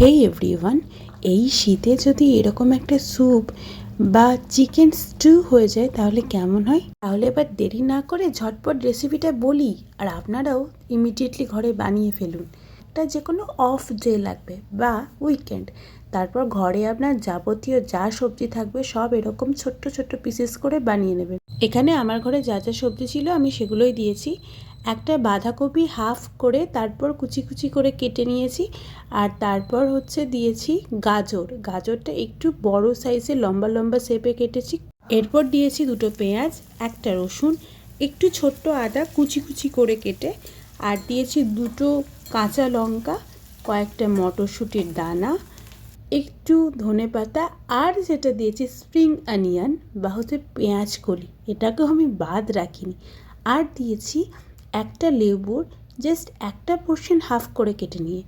হেই everyone এই শীতে যদি এরকম একটা স্যুপ বা চিকেন স্টু হয়ে যায়, তাহলে কেমন হয়? তাহলে এবার দেরি না করে ঝটপট রেসিপিটা বলি আর আপনারাও ইমিডিয়েটলি ঘরে বানিয়ে ফেলুন। এটা যে কোনো অফ ডে লাগবে বা উইকেন্ড তারপর ঘরে আপনার যাবতীয় যা সবজি থাকবে, সব এরকম ছোট্ট ছোট্ট পিসেস করে বানিয়ে নেবেন। এখানে আমার ঘরে যা যা সবজি ছিল আমি সেগুলোই দিয়েছি। একটা বাঁধাকপি হাফ করে তারপর কুচি কুচি করে কেটে নিয়েছি। আর তারপর হচ্ছে দিয়েছি গাজর। গাজরটা একটু বড় সাইজে লম্বা লম্বা শেপে কেটেছি। এরপর দিয়েছি দুটো পেঁয়াজ, একটা রসুন, একটু ছোট্ট আদা কুচি কুচি করে কেটে। আর দিয়েছি দুটো কাঁচা লঙ্কা, কয়েকটা মটরশুঁটির দানা, একটু ধনে পাতা, আর যেটা দিয়েছি স্প্রিং অনিয়ন বা হচ্ছে পেঁয়াজ কলি। এটাকেও আমি বাদ রাখিনি। আর দিয়েছি একটা লেবুর জাস্ট একটা পোর্শন হাফ করে কেটে নিয়ে।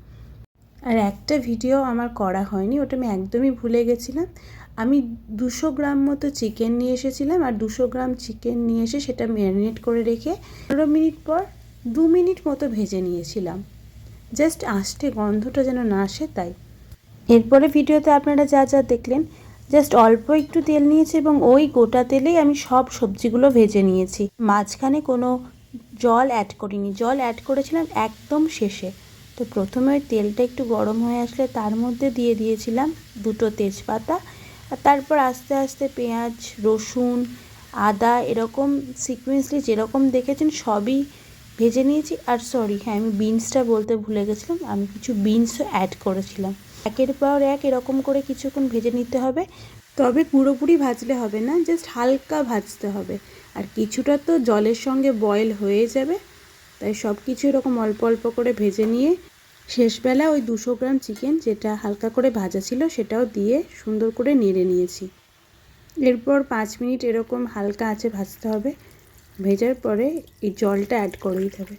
আর একটা ভিডিও আমার করা হয়নি, ওটা আমি একদমই ভুলে গেছিলাম। আমি দুশো গ্রাম মতো চিকেন নিয়ে এসেছিলাম, আর দুশো গ্রাম চিকেন নিয়ে এসে সেটা ম্যারিনেট করে রেখে পনেরো মিনিট পর দু মিনিট মতো ভেজে নিয়েছিলাম। জাস্ট আষ্টে গন্ধটা যেন না আসে তাই। এরপরে ভিডিওতে আপনারা যা যা দেখলেন জাস্ট অল্প একটু তেল নিয়েছি এবং ওই গোটা তেলেই আমি সব সবজিগুলো ভেজে নিয়েছি। মাঝখানে কোনো জল অ্যাড করিনি। জল অ্যাড করেছিলাম একদম শেষে। তো প্রথমে তেলটা একটু গরম হয়ে আসলে তার মধ্যে দিয়ে দিয়েছিলাম দুটো তেজপাতা। আর তারপর আস্তে আস্তে পেঁয়াজ, রসুন, আদা এরকম সিকুয়েন্সলি যেরকম দেখেছেন সবই ভেজে নিয়েছি। আর সরি হ্যাঁ আমি বিনসটা বলতে ভুলে গেছিলাম। আমি কিছু বিনসও অ্যাড করেছিলাম। একের পর এক এরকম করে কিছুক্ষণ ভেজে নিতে হবে। তবে পুরোপুরি ভাজলে হবে না জাস্ট হালকা ভাজতে হবে। আর কিছুটা তো জলের সঙ্গে বয়েল হয়ে যাবে, তাই সব কিছু এরকম অল্প অল্প করে ভেজে নিয়ে শেষবেলা ওই দুশো গ্রাম চিকেন যেটা হালকা করে ভাজা ছিল সেটাও দিয়ে সুন্দর করে নেড়ে নিয়েছি। এরপর পাঁচ মিনিট এরকম হালকা আঁচে ভাজতে হবে, ভেজার পরে এই জলটা অ্যাড করে দিতে হবে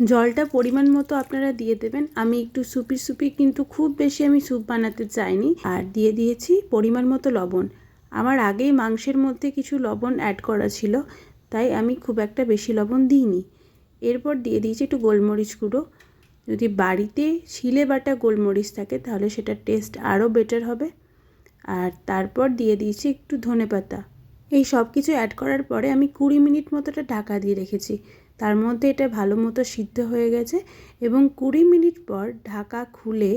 জলটা পরিমাণ মতো আপনারা দিয়ে দেবেন। আমি একটু সুপি সুপি, কিন্তু খুব বেশি আমি স্যুপ বানাতে চাইনি। আর দিয়ে দিয়েছি পরিমাণ মতো লবণ। আমার আগেই মাংসের মধ্যে কিছু লবণ অ্যাড করা ছিল, তাই আমি খুব একটা বেশি লবণ দিইনি। এরপর দিয়ে দিয়েছি একটু গোলমরিচ গুঁড়ো। যদি বাড়িতে শিলে বাটা গোলমরিচ থাকে, তাহলে সেটার টেস্ট আরও বেটার হবে। আর তারপর দিয়ে দিয়েছি একটু ধনে পাতা এই সব কিছু অ্যাড করার পরে আমি কুড়ি মিনিট মতোটা ঢাকা দিয়ে রেখেছি। তার মধ্যে এটা ভালো মতো সিদ্ধ হয়ে গেছে এবং কুড়ি মিনিট পর ঢাকা খুলে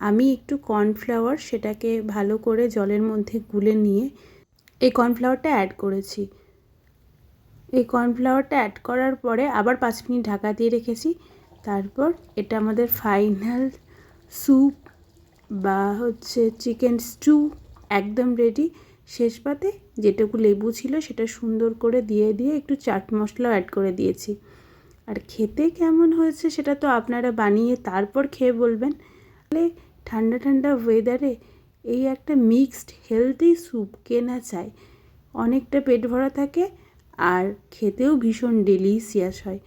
আমি একটু কর্নফ্লাওয়ার সেটাকে ভালো করে জলের মধ্যে গুলে নিয়ে এই কর্নফ্লাওয়ারটা অ্যাড করেছি। এই কর্নফ্লাওয়ারটা অ্যাড করার পরে আবার পাঁচ মিনিট ঢাকা দিয়ে রেখেছি। তারপর এটা আমাদের ফাইনাল স্যুপ বা হচ্ছে চিকেন স্টু একদম রেডি। শেষ পাতে যেটুকু লেবু ছিল সেটা সুন্দর করে দিয়ে দিয়ে একটু চাট মশলাও অ্যাড করে দিয়েছি। আর খেতে কেমন হয়েছে সেটা তো আপনারা বানিয়ে তারপর খেয়ে বলবেন। তাহলে ঠান্ডা ঠান্ডা ওয়েদারে এই একটা মিক্সড হেলদি স্যুপ কেনা চাই অনেকটা পেট ভরা থাকে আর খেতেও ভীষণ ডেলিশিয়াস হয়।